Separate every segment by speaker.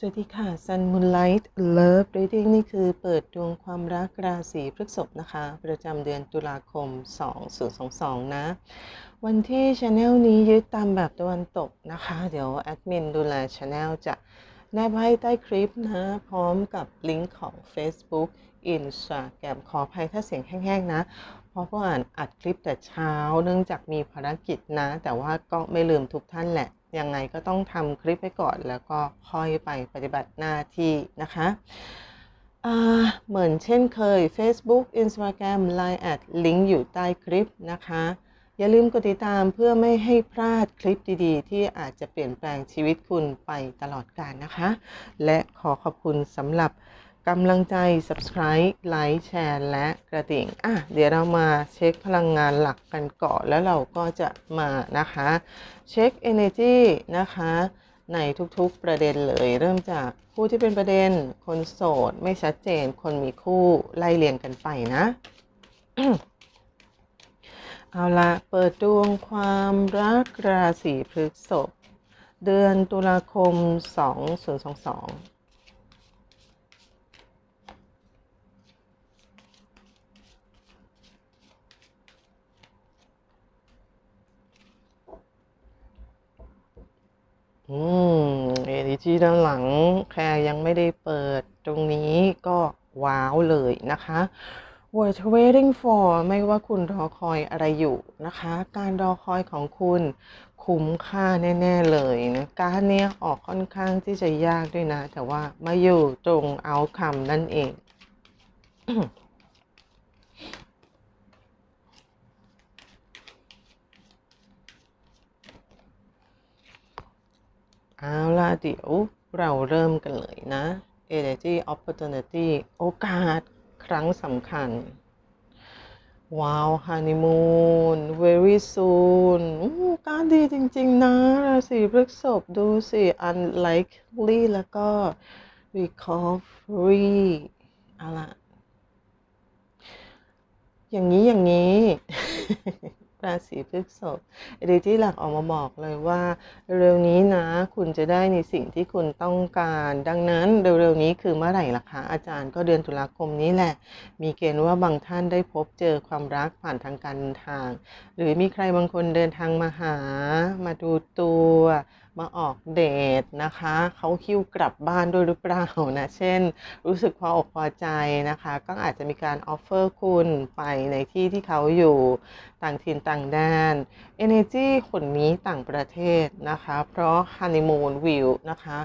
Speaker 1: สวัสดีค่ะ Sun Moonlight Love Reading นี่คือเปิดดวงความรักราศีพฤษภนะคะ ประจำเดือนตุลาคม 2022 นะ วันที่ช anel นี้ยึดตามแบบตะวันตกนะคะ เดี๋ยวแอดมินดูแลช anel จะแนบให้ใต้คลิปนะ พร้อมกับลิงก์ของ Facebook Instagram ขออภัยถ้าเสียงแห้งๆนะ เพราะผู้อ่านอัดคลิปแต่เช้าเนื่องจากมีภารกิจนะ แต่ว่าก็ไม่ลืมทุกท่านแหละ ยังไงก็ต้องทำคลิปไปก่อน แล้วก็ค่อยไปปฏิบัติหน้าที่นะคะเหมือนเช่นเคย Facebook Instagram Line แอดลิงก์อยู่ใต้คลิปนะคะ อย่าลืมกดติดตามเพื่อไม่ให้พลาดคลิปดีๆ ที่อาจจะเปลี่ยนแปลงชีวิตคุณไปตลอดกาลนะคะ และขอขอบคุณสำหรับ กำลังใจ subscribe ไลค์แชร์และกระดิ่งอะเดี๋ยวเรามาเช็คพลังงานหลักกันก่อนแล้วเราก็จะมานะคะเช็ค energy นะคะในทุกๆประเด็นเลยเริ่มจากผู้ที่เป็นประเด็น คนโสด ไม่ชัดเจน คนมีคู่ไล่เรียงกันไปนะ เอาละเปิดดวงความรักราศีพฤษภเดือนตุลาคม 2022 อืมเอดีจีด้านหลังแค่ยังไม่ได้เปิดตรงนี้ก็ว้าวเลยนะคะ What waiting for ไม่ว่าคุณรอคอยอะไรอยู่นะคะ การรอคอยของคุณคุ้มค่าแน่ ๆ เลยนะการเนี้ยออกค่อนข้างที่จะยากด้วยนะ แต่ว่ามาอยู่ตรง outcome นั่นเอง เอาล่ะเดี๋ยวเราเริ่มกันเลยนะ Energy Opportunity โอกาสครั้งสำคัญ ว้าวฮันนีมูน very soon การดีจริง ๆ นะราศีพฤษภดูสิ unlikely แล้วก็ recovery เอาล่ะ อย่างนี้อย่างนี้ ราศีพฤษภเอเดที่หลักออกมาบอกเลยว่า เร็วนี้นะ คุณจะได้ในสิ่งที่คุณต้องการ ดังนั้นเร็วๆนี้คือเมื่อไหร่ล่ะคะอาจารย์ก็เดือนตุลาคมนี้แหละ มีเกณฑ์ว่าบางท่านได้พบเจอความรักผ่านทางการเดินทาง หรือมีใครบางคนเดินทางมาหา มาดูตัว มาออกเดทนะคะ เขาคิ้วกลับบ้านด้วยหรือเปล่านะ เช่น รู้สึกพออกพอใจนะคะ ก็อาจจะมีการออฟเฟอร์คุณไปในที่ที่เขาอยู่ต่างถิ่นต่างแดน Energy คนนี้ต่างประเทศนะคะ เพราะ Honeymoon View นะคะ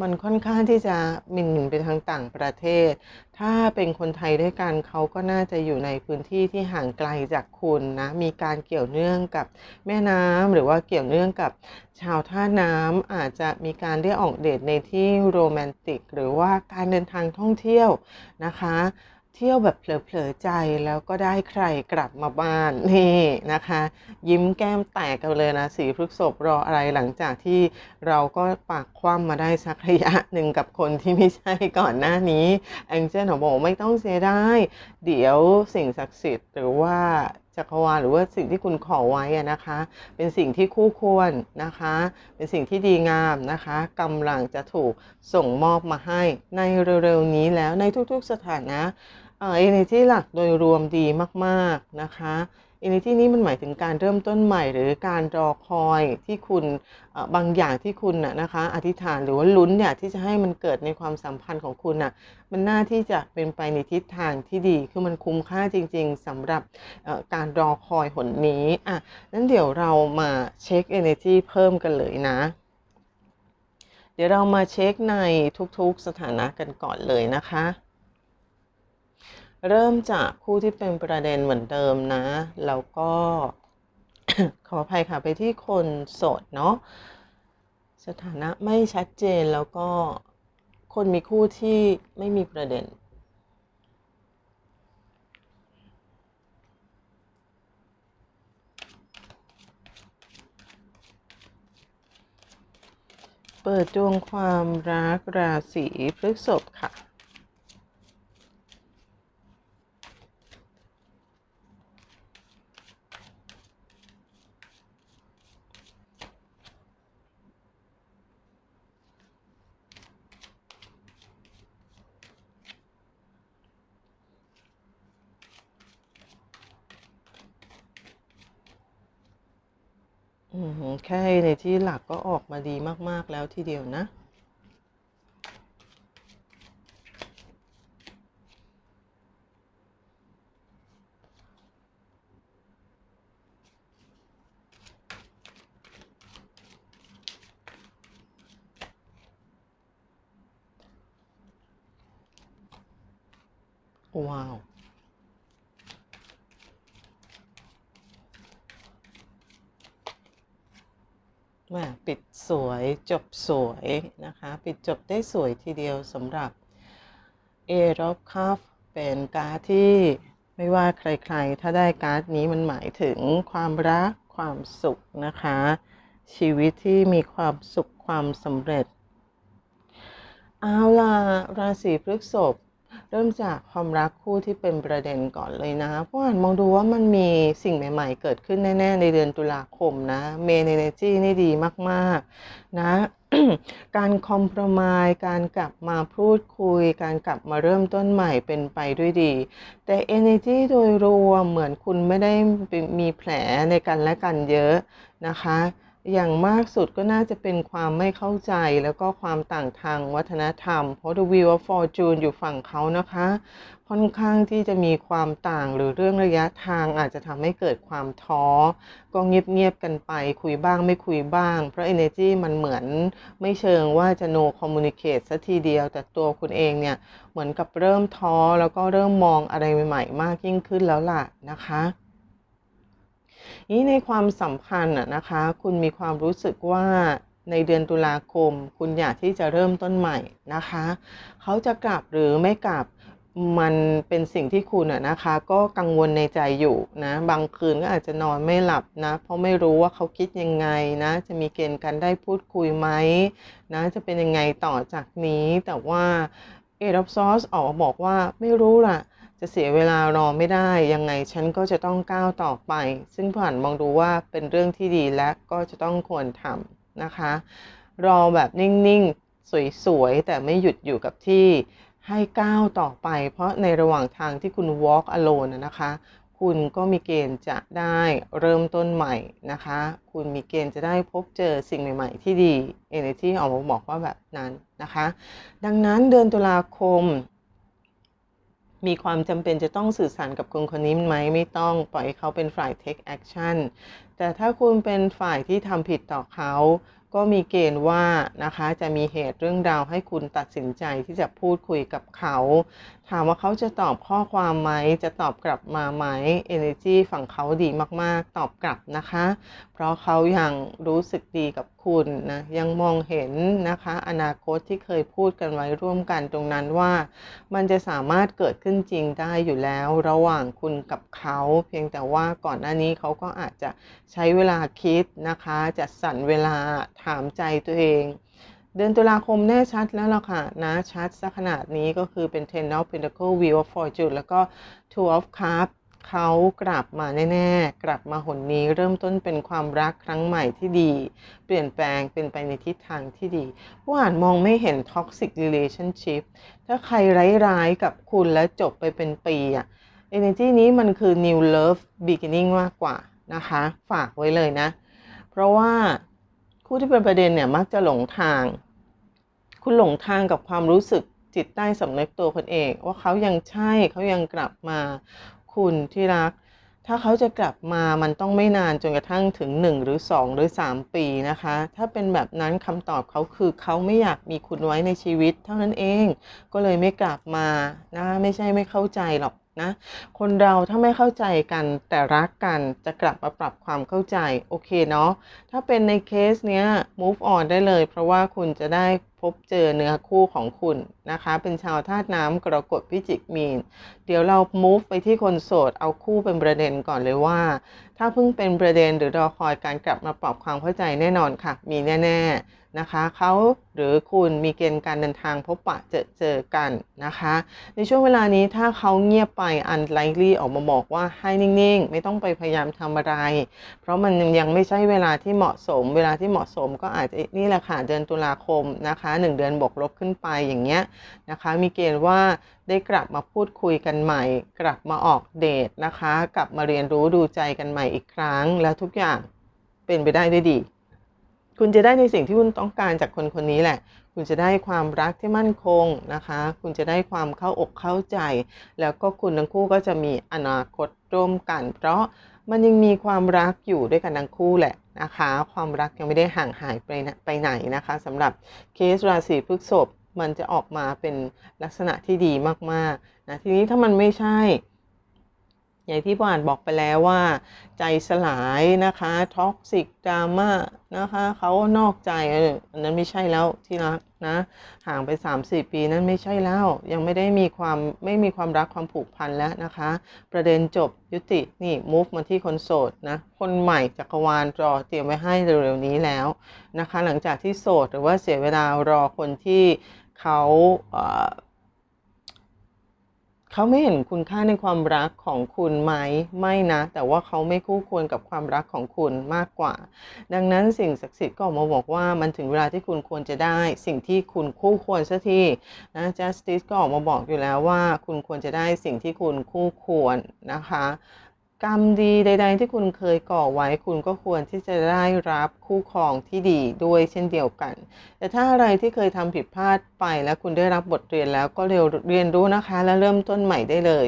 Speaker 1: มันค่อนข้างที่จะมินไปทางต่างประเทศ ถ้าเป็นคนไทยด้วยกันเขาก็น่าจะอยู่ในพื้นที่ที่ห่างไกลจากคุณนะ มีการเกี่ยวเนื่องกับแม่น้ำหรือว่าเกี่ยวเนื่องกับชาวท่าน้ำอาจจะมีการได้ออกเดทในที่โรแมนติก หรือว่าการเดินทางท่องเที่ยวนะคะ เที่ยวแบบเผลอๆใจแล้วก็ได้ใครกลับมาบ้านนี่นะคะ ยิ้มแก้มแตกกันเลยนะสีพฤกษบรออะไรหลังจากที่เราก็ปากคว่ำมาได้สักระยะหนึ่งกับคนที่ไม่ใช่ก่อนหน้านี้แองเจิลบอกไม่ต้องเสียได้เดี๋ยวสิ่งศักดิ์สิทธิ์หรือว่าจักรวาลหรือว่าสิ่งที่คุณขอไว้นะคะ เป็นสิ่งที่คู่ควรนะคะ เป็นสิ่งที่ดีงามนะคะกำลังจะถูกส่งมอบมาให้ในเร็วๆนี้แล้วในทุกๆสถานะ เอ่อ energy หลักโดยรวมดีมากๆนะคะ energy นี้มันหมายถึงการเริ่มต้นใหม่หรือการรอคอยที่คุณบางอย่างที่คุณน่ะนะคะอธิษฐานหรือว่าลุ้นเนี่ยที่จะให้มันเกิดในความสัมพันธ์ของคุณน่ะมันน่าที่จะเป็นไปในทิศทางที่ดีคือมันคุ้มค่าจริง ๆสำหรับการรอคอยหนนี้อะนั้นเดี๋ยวเรามาเช็ค energy เพิ่มกันเลยนะเดี๋ยวเรามาเช็คในทุกๆสถานะกันก่อนเลยนะคะ เริ่มจากคู่ที่เป็นประเด็นเหมือนเดิมนะ แล้วก็ ขออภัยค่ะไปที่คนโสดเนาะสถานะไม่ชัดเจนแล้วก็คนมีคู่ที่ไม่มีประเด็น เปิดดวงความรักราศีพฤษภค่ะ แค่ในที่หลักก็ออกมาดีมาก ๆ แล้วทีเดียวนะ ว้าว แม่ปิดสวย จบสวยนะคะ ปิดจบได้สวยทีเดียวสำหรับ a Rob Cup เป็นการ์ดที่ไม่ว่าใครๆ ถ้าได้การ์ดนี้มันหมายถึงความรักความสุขนะคะ ชีวิตที่มีความสุขความสำเร็จ เอาล่ะราศีพฤษภ เริ่มจากความรักคู่ที่เป็นประเด็นก่อนเลยนะเพราะอ่านมองดูว่ามันมีสิ่งใหม่ ๆ เกิดขึ้นแน่ ๆ ในเดือนตุลาคมนะเมนเนจีนี่ดีมากๆ นะการคอม p r o m i s e การกลับมาพูดคุย การกลับมาเริ่มต้นใหม่เป็นไปด้วยดี แต่ energy โดยรวมเหมือนคุณไม่ได้มีแผลในกันและกันเยอะนะคะ อย่างมากสุดก็น่าจะเป็นความไม่เข้าใจแล้วก็ความต่างทางวัฒนธรรม เพราะ The Wheel of Fortune อยู่ฝั่งเขานะคะ ค่อนข้างที่จะมีความต่างหรือเรื่องระยะทางอาจจะทำให้เกิดความท้อ ก็เงียบๆกันไปคุยบ้างไม่คุยบ้าง เพราะ energy มันเหมือนไม่เชิงว่าจะ no communicate สัทีเดียว แต่ตัวคุณเองเนี่ย เหมือนกับเริ่มท้อแล้วก็เริ่มมองอะไรใหม่ๆ มากยิ่งขึ้นแล้วล่ะนะคะ นี้ในความสัมพันธ์นะคะ คุณมีความรู้สึกว่าในเดือนตุลาคม คุณอยากที่จะเริ่มต้นใหม่นะคะ เขาจะกลับหรือไม่กลับมันเป็นสิ่งที่คุณอะนะคะ ก็กังวลในใจอยู่นะบางคืนก็อาจจะนอนไม่หลับนะ เพราะไม่รู้ว่าเขาคิดยังไงนะ จะมีเกณฑ์การได้พูดคุยไหมนะจะเป็นยังไงต่อจากนี้แต่ว่าเอร of ซอสออกบอกว่าไม่รู้ล่ะ จะเสียเวลารอไม่ได้ยังไงฉันก็จะต้องก้าวต่อไป ซึ่งผ่านมองดูว่าเป็นเรื่องที่ดีและก็จะต้องควรทำนะคะ รอแบบนิ่งๆ สวยๆ แต่ไม่หยุดอยู่กับที่ให้ก้าวต่อไป เพราะในระหว่างทางที่คุณ walk alone นะคะ คุณก็มีเกณฑ์จะได้เริ่มต้นใหม่นะคะ คุณมีเกณฑ์จะได้พบเจอสิ่งใหม่ๆ ที่ดี energy ออกมาบอกว่าแบบนั้นนะคะ ดังนั้นเดือนตุลาคม มีความจำเป็นจะต้องสื่อสารกับคนคนนี้ไหมไม่ต้องปล่อยเขาเป็นฝ่าย take action แต่ถ้าคุณเป็นฝ่ายที่ทำผิดต่อเขา ก็มีเกณฑ์ว่านะคะจะมีเหตุเรื่องราวให้คุณตัดสินใจที่จะพูดคุยกับเขา ถามว่าเขาจะตอบข้อความไหมจะตอบกลับมาไหม energy ฝั่งเขาดีมากๆ ตอบกลับนะคะ เพราะเขายังรู้สึกดีกับคุณนะยังมองเห็นนะคะอนาคตที่เคยพูดกันไว้ร่วมกันตรงนั้นว่า มันจะสามารถเกิดขึ้นจริงได้อยู่แล้วระหว่างคุณกับเขา เพียงแต่ว่าก่อนหน้านี้เขาก็อาจจะใช้เวลาคิดนะคะจัดสรรเวลาถามใจตัวเอง เดือนตุลาคมแน่ชัดแล้วล่ะค่ะนะชัดสักขนาดนี้ก็คือเป็น Ten of Pentacle Wheel of Fortune แล้วก็ Two of Cups เขากลับมาแน่ ๆ กลับมาหนนี้เริ่มต้นเป็นความรักครั้งใหม่ที่ดี เปลี่ยนแปลงเป็นไปในทิศทางที่ดีผู้อ่านมองไม่เห็น toxic relationship ถ้าใครร้ายๆกับคุณแล้วจบไปเป็นปีอะ energy นี้มันคือ new love beginning มากกว่านะคะ ฝากไว้เลยนะ เพราะว่าคู่ที่เป็นประเด็นเนี่ยมักจะหลงทาง คุณหลงทางกับความรู้สึกจิตใต้สำนึกตัวคนเอง ว่าเขายังใช่เขายังกลับมา คุณที่รัก ถ้าเขาจะกลับมามันต้องไม่นานจนกระทั่งถึง 1 หรือ 2 หรือ 3 ปีนะคะ ถ้าเป็นแบบนั้นคำตอบเขาคือเขาไม่อยากมีคุณไว้ในชีวิต เท่านั้นเองก็เลยไม่กลับมานะไม่ใช่ไม่เข้าใจหรอกนะคนเราถ้าไม่เข้าใจกันแต่รักกันจะกลับมาปรับความเข้าใจ โอเคเนาะถ้าเป็นในเคสเนี้ย move on ได้เลย เพราะว่าคุณจะได้พบเจอเนื้อคู่ของคุณนะคะ เป็นชาวธาตุน้ำกรกฎพิจิกมีน เดี๋ยวเรา move ไปที่คนโสด เอาคู่เป็นประเด็นก่อนเลยว่า ถ้าเพิ่งเป็นประเด็นหรือรอคอยการกลับมาปรับความเข้าใจแน่นอนค่ะ มีแน่ ๆนะคะ เขาหรือคุณมีเกณฑ์การเดินทางพบปะเจอเจอกันนะคะ ในช่วงเวลานี้ถ้าเขาเงียบไป unlikely ออกมาบอกว่าให้นิ่งๆ ไม่ต้องไปพยายามทำอะไร เพราะมันยังไม่ใช่เวลาที่เหมาะสม เวลาที่เหมาะสมก็อาจจะนี่แหละค่ะเดือนตุลาคมนะคะ1 เดือนบวกลบขึ้นไปอย่างเงี้ยนะคะ มีเกณฑ์ว่าได้กลับมาพูดคุยกันใหม่ กลับมาออกเดทนะคะ กลับมาเรียนรู้ดูใจกันใหม่อีกครั้ง แล้วทุกอย่างเป็นไปได้ด้วยดี คุณจะได้ในสิ่งที่คุณต้องการจากคนคนนี้แหละ คุณจะได้ความรักที่มั่นคงนะคะ คุณจะได้ความเข้าอกเข้าใจ แล้วก็คุณทั้งคู่ก็จะมีอนาคตร่วมกัน เพราะมันยังมีความรักอยู่ด้วยกันทั้งคู่แหละ นะคะ ความรักยังไม่ได้ห่างหายไปนะไปไหนนะคะสำหรับเคสราศีพฤษภมันจะออกมาเป็นลักษณะที่ดีมากๆนะทีนี้ถ้ามันไม่ใช่ อย่างที่ผ่านบอกไปแล้วว่า ใจสลายนะคะท็อกซิกดราม่านะคะเขานอกใจอันนั้นไม่ใช่แล้วที่รักนะ ห่างไป 3-4 ปีนั้นไม่ใช่แล้ว ยังไม่ได้มีความไม่มีความรักความผูกพันแล้วนะคะ ประเด็นจบยุตินี่ move มาที่คนโสดนะ คนใหม่จักรวาลรอเตรียมไว้ให้เร็วๆนี้แล้วนะคะ หลังจากที่โสดหรือว่าเสียเวลารอคนที่เขาเเขาไม่เห็นคุณค่าในความรักของคุณไหมไม่นะ แต่ว่าเขาไม่คู่ควรกับความรักของคุณมากกว่า ดังนั้นสิ่งศักดิ์สิทธิ์ก็ออกมาบอกว่ามันถึงเวลาที่คุณควรจะได้สิ่งที่คุณคู่ควรสักทีนะ justice ก็ออกมาบอกอยู่แล้วว่า คุณควรจะได้สิ่งที่คุณคู่ควรนะคะ กรรมดีใด ๆ ที่คุณเคยก่อไว้คุณก็ควรที่จะได้รับคู่ครองที่ดีด้วยเช่นเดียวกัน แต่ถ้าอะไรที่เคยทำผิดพลาดไปแล้วคุณได้รับบทเรียนแล้วก็เร็วเรียนรู้นะคะ และเริ่มต้นใหม่ได้เลย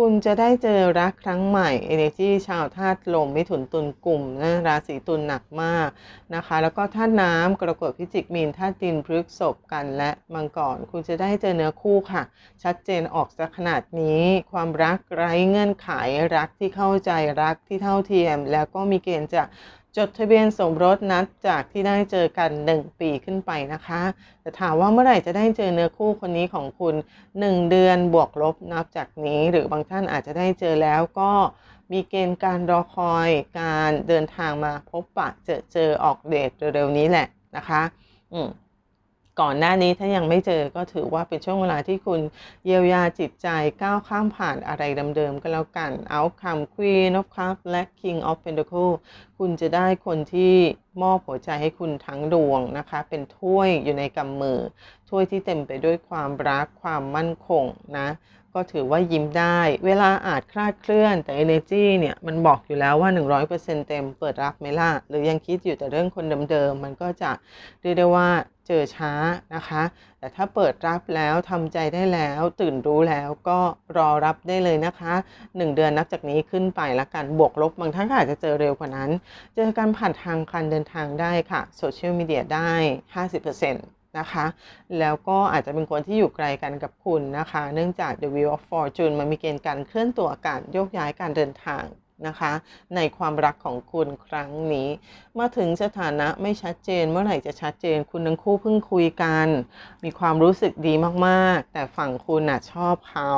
Speaker 1: คุณจะได้เจอรักครั้งใหม่ energy ชาวธาตุลมมิถุนตุลกลุ่มนะราศีตุลหนักมากนะคะ แล้วก็ธาตุน้ำกรกฎพิจิกมีนธาตุดินพฤกษบกันและมังกรคุณจะได้เจอเนื้อคู่ค่ะ ชัดเจนออกจากขนาดนี้ ความรักไร้เงื่อนไขรักที่เข้าใจรักที่เท่าเทียม แล้วก็มีเกณฑ์จะ จดทะเบียนสมรสนัดจากที่ได้เจอกัน 1 ปีขึ้นไปนะคะ แต่ถามว่าเมื่อไหร่จะได้เจอเนื้อคู่คนนี้ของคุณ 1 เดือนบวกลบนับจากนี้ หรือบางท่านอาจจะได้เจอแล้วก็มีเกณฑ์การรอคอยการเดินทางมาพบปะเจอเจอออกเดทเร็วๆนี้แหละนะคะ อืม ก่อนหน้านี้ถ้ายังไม่เจอก็ถือว่าเป็นช่วงเวลาที่คุณเยียวยาจิตใจก้าวข้ามผ่านอะไรเดิมๆก็แล้วกัน Outcome Queen of Cups และ King of Pentacles คุณจะได้คนที่มอบหัวใจให้คุณทั้งดวงนะคะ เป็นถ้วยอยู่ในกำมือ ถ้วยที่เต็มไปด้วยความรักความมั่นคงนะ ก็ถือว่ายิ้มได้ เวลาอาจคลาดเคลื่อนแต่ energy เนี่ยมันบอกอยู่แล้วว่า 100%เต็มเปิดรับไหมล่ะ หรือยังคิดอยู่แต่เรื่องคนเดิมๆ มันก็จะเรียกได้ว่าเจอช้านะคะ แต่ถ้าเปิดรับแล้วทำใจได้แล้วตื่นรู้แล้วก็รอรับได้เลยนะคะ 1 เดือนนับจากนี้ขึ้นไปละกันบวกลบบางท่านอาจจะเจอเร็วกว่านั้น เจอการผ่านทางการเดินทางได้ค่ะโซเชียลมีเดียได้ 50% นะคะ แล้วก็อาจจะเป็นคนที่อยู่ไกลกันกับคุณนะคะ เนื่องจาก The Wheel of Fortune มันมีเกณฑ์การเคลื่อนตัวการโยกย้ายการเดินทางนะคะในความรักของคุณครั้งนี้ มาถึงสถานะไม่ชัดเจน เมื่อไหร่จะชัดเจน คุณทั้งคู่เพิ่งคุยกัน มีความรู้สึกดีมากๆ แต่ฝั่งคุณน่ะชอบเขา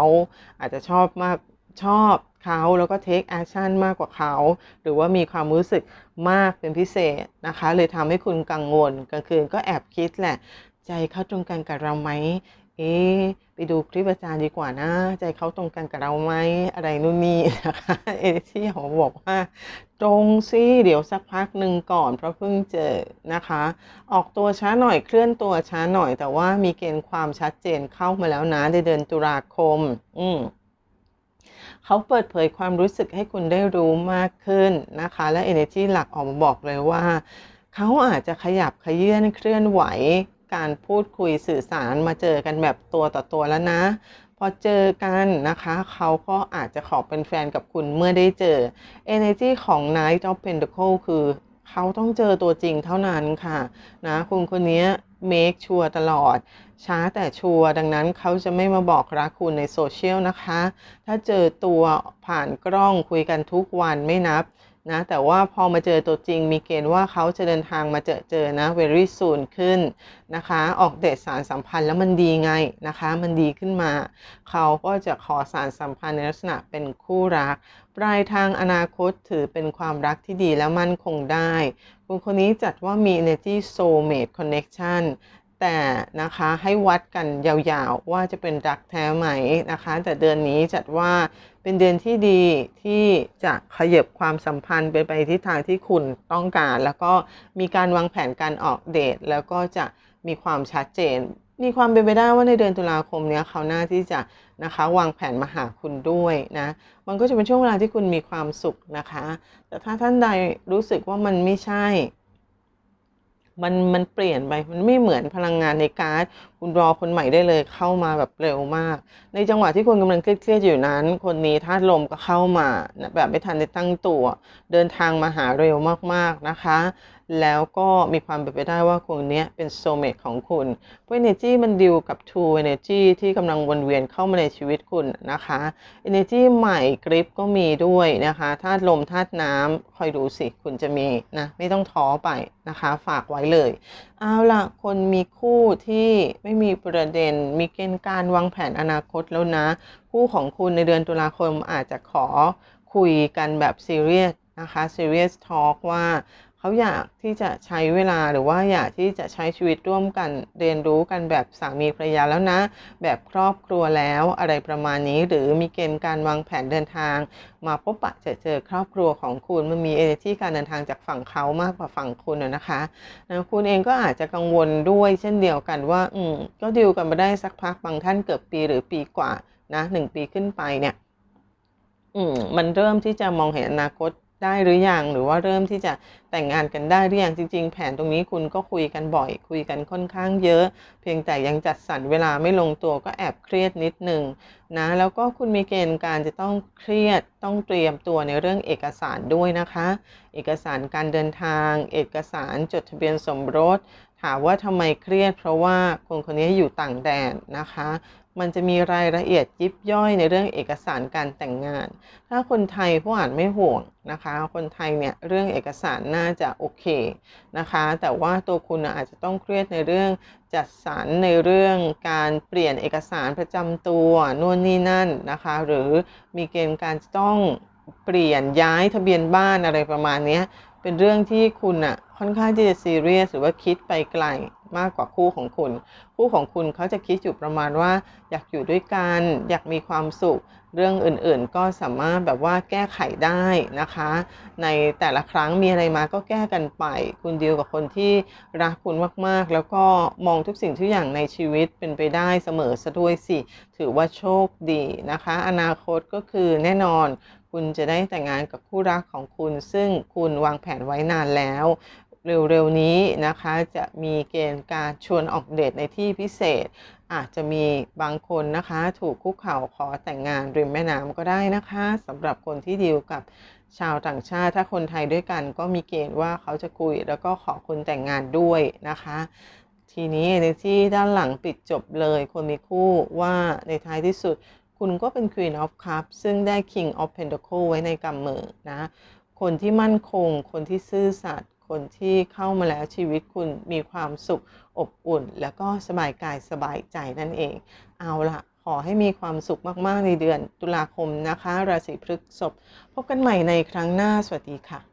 Speaker 1: อาจจะชอบมากชอบเขาแล้วก็ take action มากกว่าเขา หรือว่ามีความรู้สึกมากเป็นพิเศษนะคะเลยทำให้คุณกังวลกลางคืนก็แอบคิดแหละ ใจเขาตรงกันกับเราไหมเอ๊ะไปดูคลิปอาจารย์ดีกว่านะ ใจเขาตรงกันกับเราไหมอะไรนู่นนี่นะคะเอที่เขาบอกว่า ตรงสิเดี๋ยวสักพักหนึ่งก่อนเพราะเพิ่งเจอนะคะ ออกตัวช้าหน่อยเคลื่อนตัวช้าหน่อย แต่ว่ามีเกณฑ์ความชัดเจนเข้ามาแล้วนะในเดือนตุลาคม อืมเขาเปิดเผยความรู้สึกให้คุณได้รู้มากขึ้นนะคะ และ energy หลักออกมาบอกเลยว่า เขาอาจจะขยับขยื่นเคลื่อนไหว การพูดคุยสื่อสารมาเจอกันแบบตัวต่อตัวแล้วนะ พอเจอกันนะคะ เขาก็อาจจะขอเป็นแฟนกับคุณเมื่อได้เจอ energy ของ Knight of Pentacle คือเขาต้องเจอตัวจริงเท่านั้นค่ะนะคุณคนนี้ make ชัวร์ตลอด ช้าแต่ชัวร์ดังนั้นเขาจะไม่มาบอกรักคุณในโซเชียลนะคะ ถ้าเจอตัวผ่านกล้องคุยกันทุกวันไม่นับ นะแต่ว่าพอมาเจอตัวจริงมีเกณฑ์ว่าเขาจะเดินทางมาเจอเจอนะ very soon ขึ้นนะคะ ออกเดทสารสัมพันธ์แล้วมันดีไงนะคะ มันดีขึ้นมา เขาก็จะขอสารสัมพันธ์ในลักษณะเป็นคู่รัก ปลายทางอนาคตถือเป็นความรักที่ดีและมั่นคงได้คุณคนนี้จัดว่ามี energy soulmate connection แต่นะคะให้วัดกันยาวๆ ว่าจะเป็นรักแท้ไหมนะคะ แต่เดือนนี้จัดว่าเป็นเดือนที่ดีที่จะขยับความสัมพันธ์ไปไปทิศทางที่คุณต้องการ แล้วก็มีการวางแผนการออกเดท แล้วก็จะมีความชัดเจน มีความเป็นไปได้ว่าในเดือนตุลาคมเนี้ยเขาหน่าที่จะนะคะวางแผนมาหาคุณด้วยนะ มันก็จะเป็นช่วงเวลาที่คุณมีความสุขนะคะ แต่ถ้าท่านใดรู้สึกว่ามันไม่ใช่ มันมันเปลี่ยนไปมันไม่เหมือนพลังงานในกาซคุณรอคนใหม่ได้เลยเข้ามาแบบเร็วมาก ในจังหวะที่คุณกำลังเครียดๆอยู่นั้น คนนี้ธาตุลมก็เข้ามานะแบบไม่ทันได้ตั้งตัว เดินทางมาหาเร็วมากๆนะคะ แล้วก็มีความเป็นไปได้ว่าคนนี้เป็นโซเมตของคุณเพราะ energy มันดิวกับ true energy ที่กำลังวนเวียนเข้ามาในชีวิตคุณนะคะ energy ใหม่กริปก็มีด้วยนะคะธาตุลมธาตุน้ำคอยดูสิคุณจะมีนะไม่ต้องท้อไปนะคะ ฝากไว้เลย เอาล่ะ คนมีคู่ที่ไม่มีประเด็น มีเกณฑ์การวางแผนอนาคตแล้วนะ คู่ของคุณในเดือนตุลาคมอาจจะขอคุยกันแบบซีเรียสนะคะ serious talk ว่า เขาอยากที่จะใช้เวลาหรือว่าอยากที่จะใช้ชีวิตร่วมกันเรียนรู้กันแบบสามีภรรยาแล้วนะ แบบครอบครัวแล้วอะไรประมาณนี้ หรือมีเกณฑ์การวางแผนเดินทาง มาพบปะเจอเจอครอบครัวของคุณมันมีเอเนที่การเดินทางจากฝั่งเขามากกว่าฝั่งคุณนะนะคะนะคุณเองก็อาจจะกังวลด้วยเช่นเดียวกันว่าอืมก็ดิวกันมาได้สักพักบางท่านเกือบปีหรือปีกว่านะหนึ่งปีขึ้นไปเนี่ยอืมมันเริ่มที่จะมองเห็นอนาคต ได้หรือยังหรือว่าเริ่มที่จะแต่งงานกันได้หรือยังจริง ๆ แผนตรงนี้คุณก็คุยกันบ่อย คุยกันค่อนข้างเยอะ เพียงแต่ยังจัดสรรเวลาไม่ลงตัวก็แอบเครียดนิดนึงนะแล้วก็คุณมีเกณฑ์การจะต้องเครียดต้องเตรียมตัวในเรื่องเอกสารด้วยนะคะ เอกสารการเดินทาง เอกสารจดทะเบียนสมรสถามว่าทำไมเครียด เพราะว่าคนคนนี้อยู่ต่างแดนนะคะ มันจะมีรายละเอียดยิบย่อยในเรื่องเอกสารการแต่งงาน ถ้าคนไทยผู้อ่านไม่ห่วงนะคะ คนไทยเนี่ยเรื่องเอกสารน่าจะโอเคนะคะ แต่ว่าตัวคุณอาจจะต้องเครียดในเรื่องจัดสรรในเรื่องการเปลี่ยนเอกสารประจำตัวนู่นนี่นั่นนะคะ หรือมีเกณฑ์การจะต้องเปลี่ยนย้ายทะเบียนบ้านอะไรประมาณนี้เป็นเรื่องที่คุณอะค่อนข้างที่จะซีเรียสหรือว่าคิดไปไกล มากกว่าคู่ของคุณ คู่ของคุณเขาจะคิดอยู่ประมาณว่า อยากอยู่ด้วยกัน อยากมีความสุข เรื่องอื่นๆ ก็สามารถแบบว่าแก้ไขได้นะคะ ในแต่ละครั้งมีอะไรมาก็แก้กันไป คุณดีลกับคนที่รักคุณมากๆ แล้วก็มองทุกสิ่งทุกอย่างในชีวิตเป็นไปได้เสมอซะด้วยสิ ถือว่าโชคดีนะคะ อนาคตก็คือแน่นอนคุณจะได้แต่งงานกับคู่รักของคุณ ซึ่งคุณวางแผนไว้นานแล้ว เร็วๆนี้นะคะจะมีเกณฑ์การชวนออกเดทในที่พิเศษ อาจจะมีบางคนนะคะถูกคุกเข่าขอแต่งงานริมแม่น้ำก็ได้นะคะสำหรับคนที่ดีลกับชาวต่างชาติถ้าคนไทยด้วยกันก็มีเกณฑ์ว่าเขาจะคุยแล้วก็ขอคุณแต่งงานด้วยนะคะ ทีนี้ energy ด้านหลังปิดจบเลยคนมีคู่ว่าในท้ายที่สุดคุณก็เป็น Queen of Cups ซึ่งได้ King of Pentacle ไว้ในกำมือนะ คนที่มั่นคง คนที่ซื่อสัตย์ คนที่เข้ามาแล้วชีวิตคุณมีความสุขอบอุ่น แล้วก็สบายกายสบายใจนั่นเอง เอาละขอให้มีความสุขมาก ๆ ในเดือนตุลาคมนะคะ ราศีพฤษภพบกันใหม่ในครั้งหน้าสวัสดีค่ะ